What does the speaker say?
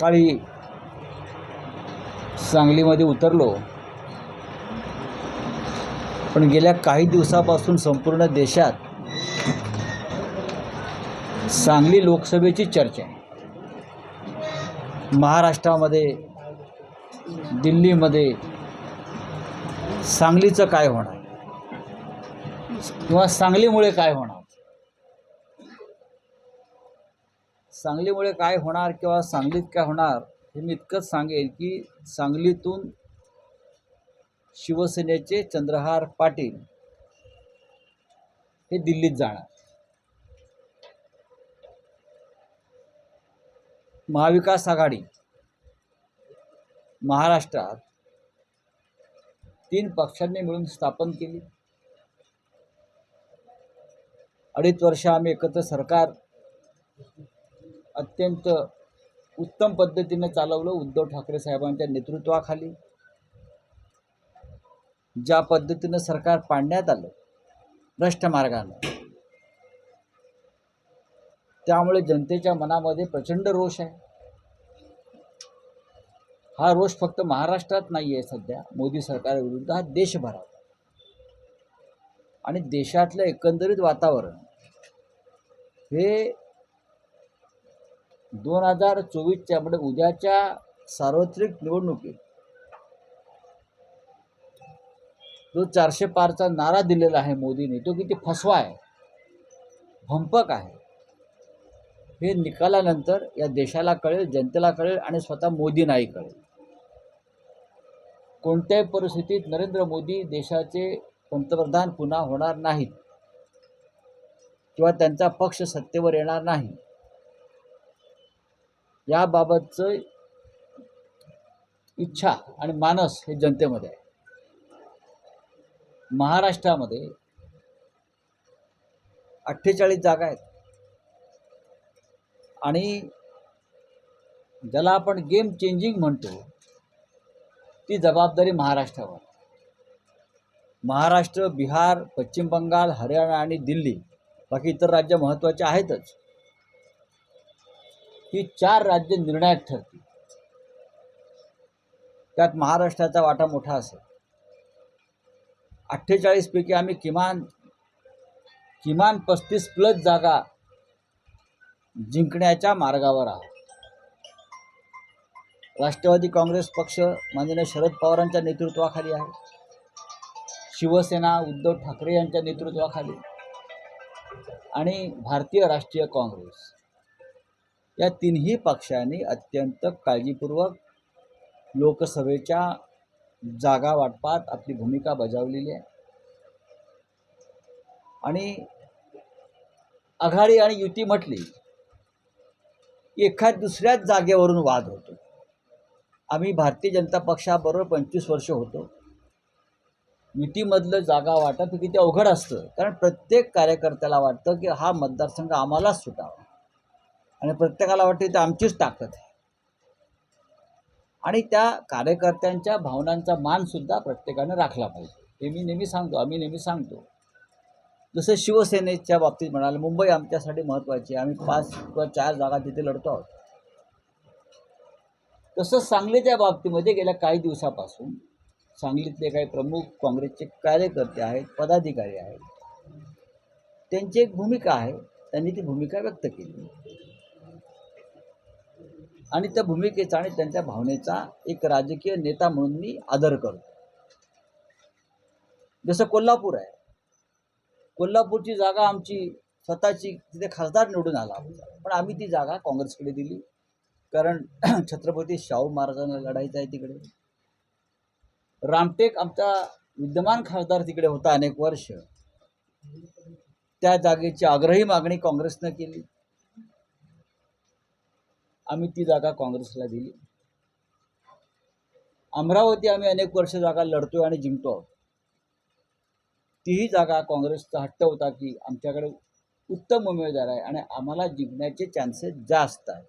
सकाळी सांगलीमध्ये उतरलो. पण गेल्या काही दिवसापासून संपूर्ण देशात सांगली लोकसभेची चर्चा आहे. महाराष्ट्रामध्ये दिल्लीमध्ये सांगलीचं काय होणार? किंवा सांगलीमुळे काय होणार? सांगलीमुळे काय होणार किंवा सांगलीत काय होणार हे मी इतकंच सांगेन की सांगलीतून शिवसेनेचे चंद्रहार पाटील हे दिल्लीत जाणार. महाविकास आघाडी महाराष्ट्रात तीन पक्षांनी मिळून स्थापन केली. अडीच वर्ष आम्ही एकत्र सरकार अत्यंत उत्तम पद्धतीने चालवलं उद्धव ठाकरे साहेबांच्या नेतृत्वाखाली. ज्या पद्धतीनं सरकार पाडण्यात आलं भ्रष्ट मार्गानं त्यामुळे जनतेच्या मनामध्ये प्रचंड रोष आहे. हा रोष फक्त महाराष्ट्रात नाही आहे सध्या मोदी सरकारविरुद्ध हा देशभरात. आणि देशातलं एकंदरीत वातावरण हे दोन हजार चोवीसच्या म्हणजे उद्याच्या सार्वत्रिक निवडणुकीत जो चारशे पारचा नारा दिलेला आहे मोदीने तो किती फसवा आहे भंपक आहे हे निकालानंतर या देशाला कळेल जनतेला कळेल आणि स्वतः मोदींनाही कळेल. कोणत्याही परिस्थितीत नरेंद्र मोदी देशाचे पंतप्रधान पुन्हा होणार नाहीत किंवा त्यांचा पक्ष सत्तेवर येणार नाही. याबाबतचं इच्छा आणि मानस हे जनतेमध्ये आहे. महाराष्ट्रामध्ये अठ्ठेचाळीस जागा आहेत. आणि ज्याला आपण गेम चेंजिंग म्हणतो ती जबाबदारी महाराष्ट्रावर महाराष्ट्र बिहार पश्चिम बंगाल हरियाणा आणि दिल्ली बाकी इतर राज्य महत्त्वाचे आहेतच. ही चार राज्य निर्णायक ठरतील. त्यात महाराष्ट्राचा वाटा मोठा असेल. अठ्ठेचाळीसपैकी आम्ही किमान किमान पस्तीस प्लस जागा जिंकण्याच्या मार्गावर आहोत. राष्ट्रवादी काँग्रेस पक्ष माननीय शरद पवारांच्या नेतृत्वाखाली आहे. शिवसेना उद्धव ठाकरे यांच्या नेतृत्वाखाली आणि भारतीय राष्ट्रीय काँग्रेस. या तिन्ही पक्षांनी अत्यंत काळजीपूर्वक लोकसभेच्या जागा वाटपात आपली भूमिका बजावलेली आहे. आणि आघाडी आणि युती म्हटली की एखाद दुसऱ्याच जागेवरून वाद होतो. आम्ही भारतीय जनता पक्षाबरोबर पंचवीस वर्ष होतो. युतीमधलं जागा वाटप किती अवघड असतं कारण प्रत्येक कार्यकर्त्याला वाटतं की हा मतदारसंघ आम्हालाच सुटावा. आणि प्रत्येकाला वाटते तर आमचीच ताकद आहे. आणि त्या कार्यकर्त्यांच्या भावनांचा मानसुद्धा प्रत्येकाने राखला पाहिजे. हे मी नेहमी सांगतो आम्ही नेहमी सांगतो. जसं शिवसेनेच्या बाबतीत म्हणाल मुंबई आमच्यासाठी महत्त्वाची आहे. आम्ही पाच किंवा चार जागा तिथे लढतो आहोत. तसंच सांगलीच्या बाबतीमध्ये गेल्या काही दिवसापासून सांगलीतले काही प्रमुख काँग्रेसचे कार्यकर्ते आहेत पदाधिकारी आहेत. त्यांची एक भूमिका आहे. त्यांनी ती भूमिका व्यक्त केली. आणि त्या भूमिकेचा आणि त्यांच्या भावनेचा एक राजकीय नेता म्हणून मी आदर करतो. जसं कोल्हापूर आहे. कोल्हापूरची जागा आमची स्वतःची तिथे खासदार निवडून आला पण आम्ही ती जागा काँग्रेसकडे दिली. कारण छत्रपती शाहू महाराजांना लढायचं आहे तिकडे. रामटेक आमचा विद्यमान खासदार तिकडे होता अनेक वर्ष. त्या जागेची आग्रही मागणी काँग्रेसनं केली. आम्ही ती जागा काँग्रेसला दिली. अमरावती आम्ही अनेक वर्ष जागा लढतोय आणि जिंकतो आहोत. तीही जागा काँग्रेसचा हट्ट होता की आमच्याकडे उत्तम उमेदवार आहे आणि आम्हाला जिंकण्याचे चान्सेस जास्त आहेत.